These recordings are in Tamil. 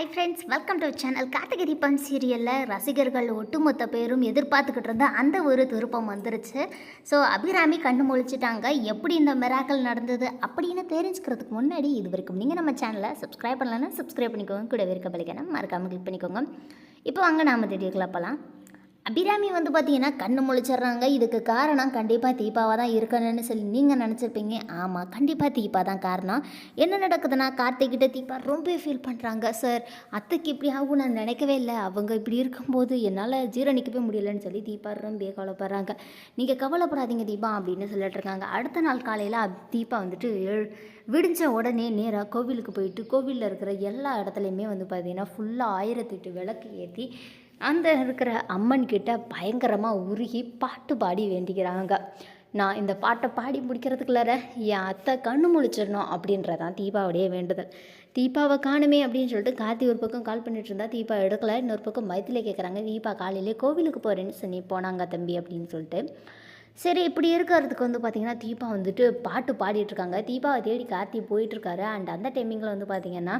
Hi friends welcome to channel Karthigai பன் சீரியலில் ரசிகர்கள் ஒட்டுமொத்த பேரும் எதிர்பார்த்துக்கிட்டு இருந்த அந்த ஒரு திருப்பம் வந்துருச்சு. ஸோ அபிராமி கண்ணு முழிச்சிட்டாங்க. எப்படி இந்த மிராக்கள் நடந்தது அப்படின்னு தெரிஞ்சுக்கிறதுக்கு முன்னாடி இது வரைக்கும் நீங்கள் நம்ம சேனலை சப்ஸ்கிரைப் பண்ணலன்னா சப்ஸ்கிரைப் பண்ணிக்கோங்க. கூட இருக்க பலிக்கணும் மறக்காமல் கிளிக் பண்ணிக்கோங்க. இப்போ வாங்க நாம திடீர்களை போகலாம் அபிராமி வந்து பார்த்தீங்கன்னா கண்ணு முழிச்சிடுறாங்க. இதுக்கு காரணம் கண்டிப்பாக தீபாவாக தான் இருக்கணும்னு சொல்லி நீங்கள் நினச்சிருப்பீங்க. ஆமாம் கண்டிப்பாக தீபா தான் காரணம். என்ன நடக்குதுன்னா கார்த்திகிட்ட தீபா ரொம்ப ஃபீல் பண்ணுறாங்க சார் அத்தைக்கு இப்படி ஆகும் நான் நினைக்கவே இல்லை. அவங்க இப்படி இருக்கும்போது என்னால் ஜீரணிக்கவே முடியலன்னு சொல்லி தீபா ரொம்ப கவலைப்படுறாங்க நீங்கள் கவலைப்படாதீங்க தீபா அப்படின்னு சொல்லிட்டு இருக்காங்க. அடுத்த நாள் காலையில் தீபா வந்துட்டு எழு விடிஞ்ச உடனே நேராக கோவிலுக்கு போயிட்டு கோவிலில் இருக்கிற எல்லா இடத்துலையுமே வந்து பார்த்தீங்கன்னா ஃபுல்லாக ஆயிரத்தெட்டு விளக்கு ஏற்றி அந்த இருக்கிற அம்மன் கிட்ட பயங்கரமாக உருகி பாட்டு பாடி வேண்டிக்கிறாங்க. நான் இந்த பாட்டை பாடி முடிக்கிறதுக்குள்ளார என் அத்தை கண்ணு முழிச்சிடணும் அப்படின்றதான் தீபாவுடைய வேண்டுதல். தீபாவை காணுமே அப்படின்னு சொல்லிட்டு கார்த்தி ஒரு பக்கம் கால் பண்ணிட்டு இருந்தா தீபா எடுக்கல. இன்னொரு பக்கம் மைத்திலே கேட்குறாங்க தீபா காலையிலே கோவிலுக்கு போகிறேன்னு சொல்லி போனாங்க தம்பி அப்படின்னு சொல்லிட்டு. சரி இப்படி இருக்கிறதுக்கு வந்து பார்த்திங்கன்னா தீபா வந்துட்டு பாட்டு பாடிட்டுருக்காங்க தீபாவை தேடி கார்த்தி போயிட்டுருக்காரு அண்ட் அந்த டைமிங்கில் வந்து பார்த்திங்கன்னா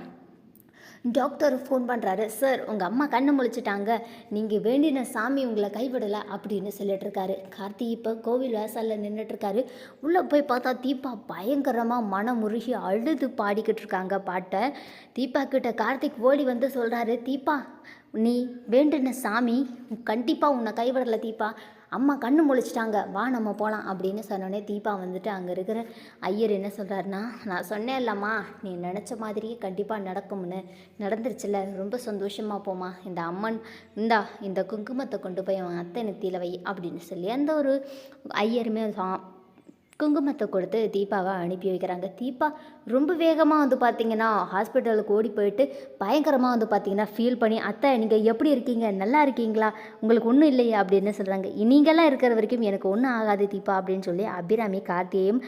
டாக்டர் ஃபோன் பண்ணுறாரு சார் உங்கள் அம்மா கண்ணை முழிச்சிட்டாங்க. நீங்கள் வேண்டின சாமி உங்களை கைவிடலை அப்படின்னு சொல்லிட்டுருக்காரு. கார்த்தி இப்போ கோவில் வாசலில் நின்றுட்டுருக்காரு உள்ளே போய் பார்த்தா தீபா பயங்கரமாக மனம் உருகி அழுது பாடிக்கிட்டு இருக்காங்க பாட்டை. தீபா கிட்ட கார்த்திக் ஓடி வந்து சொல்கிறாரு தீபா நீ வேண்டின சாமி கண்டிப்பாக உன்னை கைவிடலை தீபா. அம்மா கண்ணு முழிச்சிட்டாங்க. வா நம்ம போகலாம் அப்படின்னு சொன்னோடனே தீபா வந்துட்டு அங்கே இருக்கிற ஐயர் என்ன சொல்கிறாருன்னா நான் சொன்னேன் இல்லம்மா நீ நினச்ச மாதிரியே கண்டிப்பாக நடக்கும்னு. நடந்துருச்சுல ரொம்ப சந்தோஷமாக போமா இந்த அம்மன் இந்தா இந்த குங்குமத்தை கொண்டு போய் அவன் அத்தை நெத்தியில் வை அப்படின்னு சொல்லி அந்த ஒரு ஐயருமே சா- குங்குமத்தை கொடுத்து தீபாவை அனுப்பி வைக்கிறாங்க. தீபா ரொம்ப வேகமாக வந்து பார்த்தீங்கன்னா ஹாஸ்பிட்டலுக்கு ஓடி போயிட்டு பயங்கரமாக வந்து பார்த்தீங்கன்னா ஃபீல் பண்ணி அத்தை நீங்கள் எப்படி இருக்கீங்க? நல்லா இருக்கீங்களா? உங்களுக்கு ஒன்றும் இல்லையா அப்படின்னு சொல்கிறாங்க நீங்களாம் இருக்கிற வரைக்கும் எனக்கு ஒன்றும் ஆகாது தீபா அப்படின்னு சொல்லி அபிராமி கார்த்தியையும்